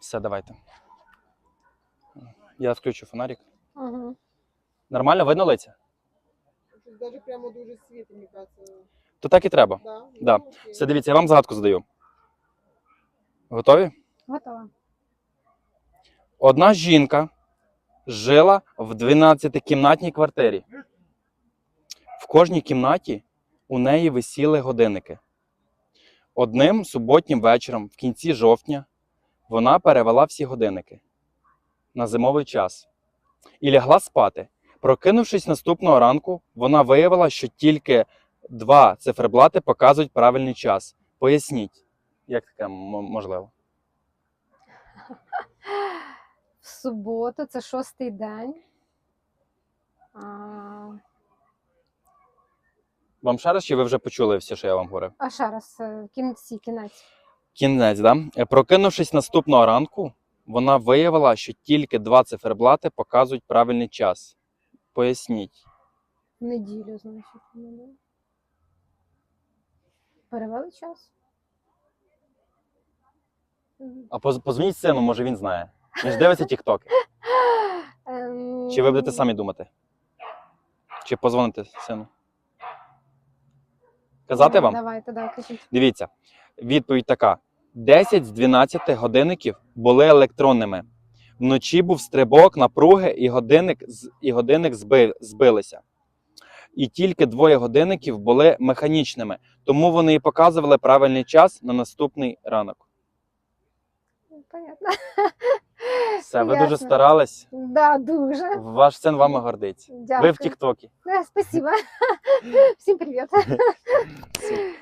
Все, давайте. Я включу фонарик. Угу. Нормально видно лиця? Даже прямо дуже світло, мені кажется. То так і треба. Да? Да. Ну, окей. Все, дивіться, я вам загадку задаю. Готові? Готова. Одна жінка жила в 12-кімнатній квартирі. В кожній кімнаті у неї висіли годинники. Одним суботнім вечором, в кінці жовтня, вона перевела всі годинники на зимовий час і лягла спати. Прокинувшись наступного ранку, вона виявила, що тільки два циферблати показують правильний час. Поясніть, як таке можливо? В суботу, це шостий день. А, Вам ще раз, чи ви вже почули все, що я вам говорив? а ще раз, е, в кінці, кінець. Кінець, да? Е, Прокинувшись наступного ранку, вона виявила, що тільки два циферблати показують правильний час. Поясніть. Неділю, значить. ну. Перевели час? А поз- позвоніть сину, може він знає. Він ж дивиться тіктоки. Ем, Чи ви будете самі думати? Чи позвоните сину? Казати ну, вам? Давайте, да, кажіть. Дивіться, відповідь така: 10 з 12 годинників були електронними. Вночі був стрибок, напруги, і годинник, і годинник збив, збилися. І тільки двоє годинників були механічними, тому вони і показували правильний час на наступний ранок. Понятно. Все, ви дуже старались. Да, дуже. Ваш син вами гордиться. Дякую. Ви в Тіктокі. Е, Спасибо. Всім привіт.